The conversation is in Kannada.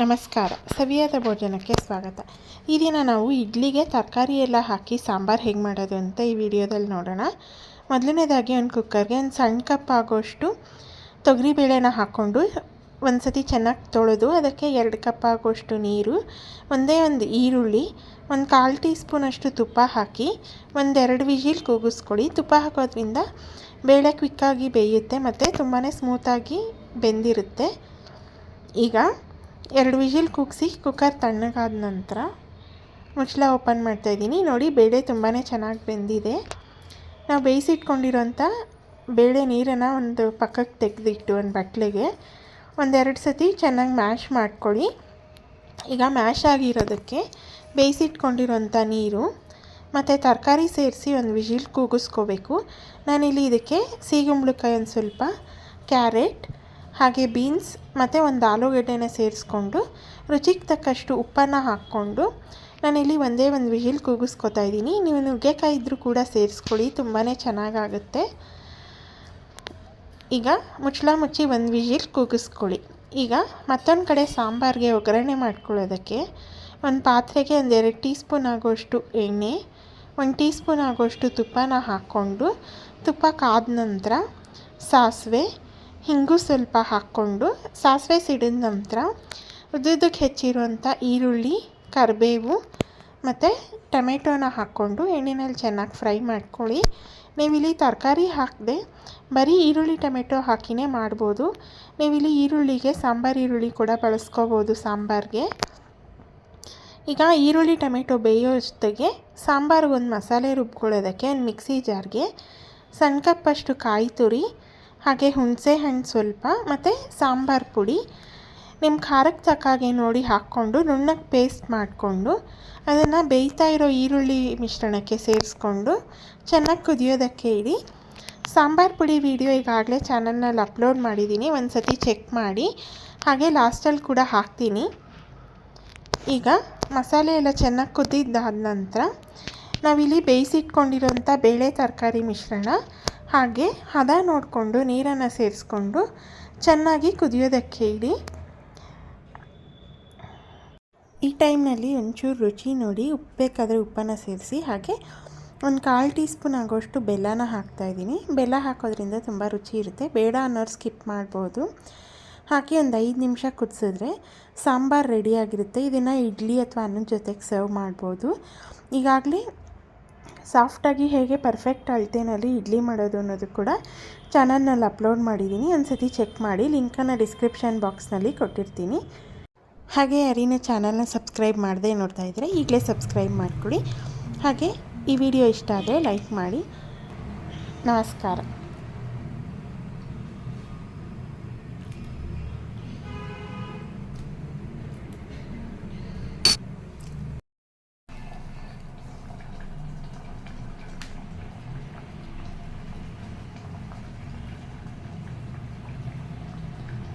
ನಮಸ್ಕಾರ. ಸವಿಯಾದ ಭೋಜನಕ್ಕೆ ಸ್ವಾಗತ. ಈ ದಿನ ನಾವು ಇಡ್ಲಿಗೆ ತರಕಾರಿ ಎಲ್ಲ ಹಾಕಿ ಸಾಂಬಾರು ಹೇಗೆ ಮಾಡೋದು ಅಂತ ಈ ವಿಡಿಯೋದಲ್ಲಿ ನೋಡೋಣ. ಮೊದಲನೇದಾಗಿ ಒಂದು ಕುಕ್ಕರ್ಗೆ ಒಂದು ಸಣ್ಣ ಕಪ್ ಆಗೋಷ್ಟು ತೊಗರಿಬೇಳೆನ ಹಾಕ್ಕೊಂಡು ಒಂದು ಸತಿ ಚೆನ್ನಾಗಿ ತೊಳೆದು ಅದಕ್ಕೆ ಎರಡು ಕಪ್ ಆಗೋಷ್ಟು ನೀರು, ಒಂದೇ ಒಂದು ಈರುಳ್ಳಿ, ಒಂದು ಕಾಲು ಟೀ ಸ್ಪೂನಷ್ಟು ತುಪ್ಪ ಹಾಕಿ ಒಂದೆರಡು ವಿಜಿಲ್ ಕೂಗಿಸ್ಕೊಳ್ಳಿ. ತುಪ್ಪ ಹಾಕೋದ್ರಿಂದ ಬೇಳೆ ಕ್ವಿಕ್ಕಾಗಿ ಬೇಯುತ್ತೆ, ಮತ್ತು ತುಂಬಾ ಸ್ಮೂತಾಗಿ ಬೆಂದಿರುತ್ತೆ. ಈಗ ಎರಡು ವಿಜಿಲ್ ಕೂಗಿಸಿ, ಕುಕ್ಕರ್ ತಣ್ಣಗಾದ ನಂತರ ಮುಚ್ಚಳ ಓಪನ್ ಮಾಡ್ತಾಯಿದ್ದೀನಿ ನೋಡಿ, ಬೇಳೆ ತುಂಬಾ ಚೆನ್ನಾಗಿ ಬೆಂದಿದೆ. ನಾವು ಬೇಯಿಸಿಟ್ಕೊಂಡಿರೋಂಥ ಬೇಳೆ ನೀರನ್ನು ಒಂದು ಪಕ್ಕಕ್ಕೆ ತೆಗೆದಿಟ್ಟು, ಒಂದು ಬಟ್ಲೆಗೆ ಒಂದೆರಡು ಸತಿ ಚೆನ್ನಾಗಿ ಮ್ಯಾಶ್ ಮಾಡ್ಕೊಳ್ಳಿ. ಈಗ ಮ್ಯಾಶ್ ಆಗಿರೋದಕ್ಕೆ ಬೇಯಿಸಿಟ್ಕೊಂಡಿರೋಂಥ ನೀರು ಮತ್ತು ತರಕಾರಿ ಸೇರಿಸಿ ಒಂದು ವಿಜಿಲ್ ಕೂಗಿಸ್ಕೋಬೇಕು. ನಾನಿಲ್ಲಿ ಇದಕ್ಕೆ ಸೀಗುಂಬಳಕಾಯಿ ಒಂದು ಸ್ವಲ್ಪ, ಕ್ಯಾರೆಟ್ ಹಾಗೆ ಬೀನ್ಸ್ ಮತ್ತು ಒಂದು ಆಲೂಗಡ್ಡೆನ ಸೇರಿಸ್ಕೊಂಡು ರುಚಿಗೆ ತಕ್ಕಷ್ಟು ಉಪ್ಪನ್ನು ಹಾಕ್ಕೊಂಡು ನಾನಿಲ್ಲಿ ಒಂದೇ ಒಂದು ವಿಹಿಲ್ ಕೂಗಿಸ್ಕೊತಾ ಇದ್ದೀನಿ. ನೀವು ನುಗ್ಗೆಕಾಯಿ ಇದ್ದರೂ ಕೂಡ ಸೇರಿಸ್ಕೊಳ್ಳಿ ತುಂಬಾ ಚೆನ್ನಾಗಾಗುತ್ತೆ. ಈಗ ಮುಚ್ಚಳ ಮುಚ್ಚಿ ಒಂದು ವಿಹಿಲ್ ಕೂಗಿಸ್ಕೊಳ್ಳಿ. ಈಗ ಮತ್ತೊಂದು ಕಡೆ ಸಾಂಬಾರಿಗೆ ಒಗ್ಗರಣೆ ಮಾಡ್ಕೊಳ್ಳೋದಕ್ಕೆ ಒಂದು ಪಾತ್ರೆಗೆ ಒಂದೆರಡು ಟೀ ಸ್ಪೂನ್ ಆಗೋಷ್ಟು ಎಣ್ಣೆ, ಒಂದು ಟೀ ಸ್ಪೂನ್ ಆಗೋಷ್ಟು ತುಪ್ಪನ ಹಾಕ್ಕೊಂಡು ತುಪ್ಪ ಕಾದ ನಂತರ ಸಾಸಿವೆ ಹಿಂಗು ಸ್ವಲ್ಪ ಹಾಕ್ಕೊಂಡು ಸಾಸಿವೆ ಸಿಡಿದ ನಂತರ ಉದ್ದುದ್ದಕ್ಕೆ ಹೆಚ್ಚಿರುವಂಥ ಈರುಳ್ಳಿ, ಕರಿಬೇವು ಮತ್ತು ಟೊಮೆಟೊನ ಹಾಕ್ಕೊಂಡು ಎಣ್ಣೆನಲ್ಲಿ ಚೆನ್ನಾಗಿ ಫ್ರೈ ಮಾಡ್ಕೊಳ್ಳಿ. ನೀವಿಲ್ಲಿ ತರಕಾರಿ ಹಾಕದೆ ಬರೀ ಈರುಳ್ಳಿ, ಟೊಮೆಟೊ ಹಾಕಿನೇ ಮಾಡ್ಬೋದು. ನೀವಿಲ್ಲಿ ಈರುಳ್ಳಿಗೆ ಸಾಂಬಾರು ಈರುಳ್ಳಿ ಕೂಡ ಬಳಸ್ಕೋಬೋದು ಸಾಂಬಾರಿಗೆ. ಈಗ ಈರುಳ್ಳಿ, ಟೊಮೆಟೊ ಬೇಯೋ ಜೊತೆಗೆ ಸಾಂಬಾರಿಗೆ ಒಂದು ಮಸಾಲೆ ರುಬ್ಕೊಳ್ಳೋದಕ್ಕೆ ಒಂದು ಮಿಕ್ಸಿ ಜಾರ್ಗೆ ಸಣ್ಣ ಕಪ್ಪಷ್ಟು ಕಾಯಿ ತುರಿ ಹಾಗೆ ಹುಣಸೆ ಹಣ್ಣು ಸ್ವಲ್ಪ, ಮತ್ತು ಸಾಂಬಾರು ಪುಡಿ. ನಿಮ್ಮ ಖಾರಕ್ಕೆ ತಕ್ಕಾಗೆ ನೋಡಿ ಹಾಕ್ಕೊಂಡು ನುಣ್ಣಕ್ಕೆ ಪೇಸ್ಟ್ ಮಾಡಿಕೊಂಡು, ಅದನ್ನು ಬೇಯ್ತಾ ಇರೋ ಈರುಳ್ಳಿ ಮಿಶ್ರಣಕ್ಕೆ ಸೇರಿಸ್ಕೊಂಡು, ಚೆನ್ನಾಗಿ ಕುದಿಯೋದಕ್ಕೆ ಇಡಿ. ಸಾಂಬಾರು ಪುಡಿ ವಿಡಿಯೋ ಈಗಾಗಲೇ ಚಾನಲ್ನಲ್ಲಿ ಅಪ್ಲೋಡ್ ಮಾಡಿದ್ದೀನಿ ಒಂದು ಸತಿ ಚೆಕ್ ಮಾಡಿ. ಹಾಗೆ ಲಾಸ್ಟಲ್ಲಿ ಕೂಡ ಹಾಕ್ತೀನಿ. ಈಗ ಮಸಾಲೆ ಎಲ್ಲ ಚೆನ್ನಾಗಿ ಕುದ್ದಿದ್ದಾದ ನಂತರ ನಾವಿಲ್ಲಿ ಬೇಯಿಸಿಟ್ಕೊಂಡಿರೋಂಥ ಬೇಳೆ ತರಕಾರಿ ಮಿಶ್ರಣ ಹಾಗೆ ಹದ ನೋಡಿಕೊಂಡು ನೀರನ್ನು ಸೇರಿಸ್ಕೊಂಡು ಚೆನ್ನಾಗಿ ಕುದಿಯೋದಕ್ಕೆ ಇಡಿ. ಈ ಟೈಮ್ನಲ್ಲಿ ಒಂಚೂರು ರುಚಿ ನೋಡಿ ಉಪ್ಪು ಬೇಕಾದರೆ ಉಪ್ಪನ್ನು ಸೇರಿಸಿ ಹಾಗೆ ಒಂದು ಕಾಲು ಟೀ ಸ್ಪೂನ್ ಆಗೋಷ್ಟು ಬೆಲ್ಲನ ಹಾಕ್ತಾಯಿದ್ದೀನಿ ಬೆಲ್ಲ ಹಾಕೋದ್ರಿಂದ ತುಂಬ ರುಚಿ ಇರುತ್ತೆ. ಬೇಡ ಅನ್ನೋರು ಸ್ಕಿಪ್ ಮಾಡ್ಬೋದು. ಹಾಕಿ ಒಂದು ಐದು ನಿಮಿಷ ಕುದಿಸಿದ್ರೆ ಸಾಂಬಾರು ರೆಡಿಯಾಗಿರುತ್ತೆ ಇದನ್ನು ಇಡ್ಲಿ ಅಥವಾ ಅನ್ನದ ಜೊತೆಗೆ ಸರ್ವ್ ಮಾಡ್ಬೋದು. ಈಗಾಗಲೇ ಸಾಫ್ಟಾಗಿ ಹೇಗೆ ಪರ್ಫೆಕ್ಟ್ ಅಳತೆನಲ್ಲಿ ಇಡ್ಲಿ ಮಾಡೋದು ಅನ್ನೋದು ಕೂಡ ಚಾನಲ್ನಲ್ಲಿ ಅಪ್ಲೋಡ್ ಮಾಡಿದ್ದೀನಿ. ಒಂದು ಚೆಕ್ ಮಾಡಿ ಲಿಂಕನ್ನು ಡಿಸ್ಕ್ರಿಪ್ಷನ್ ಬಾಕ್ಸ್ನಲ್ಲಿ ಕೊಟ್ಟಿರ್ತೀನಿ. ಹಾಗೆ ಯಾರಿನ ಚಾನಲ್ನ ಸಬ್ಸ್ಕ್ರೈಬ್ ಮಾಡದೆ ನೋಡ್ತಾ ಇದ್ದರೆ ಈಗಲೇ ಸಬ್ಸ್ಕ್ರೈಬ್ ಮಾಡಿಕೊಡಿ. ಹಾಗೆ ಈ ವಿಡಿಯೋ ಇಷ್ಟ ಆದರೆ ಲೈಕ್ ಮಾಡಿ. ನಮಸ್ಕಾರ.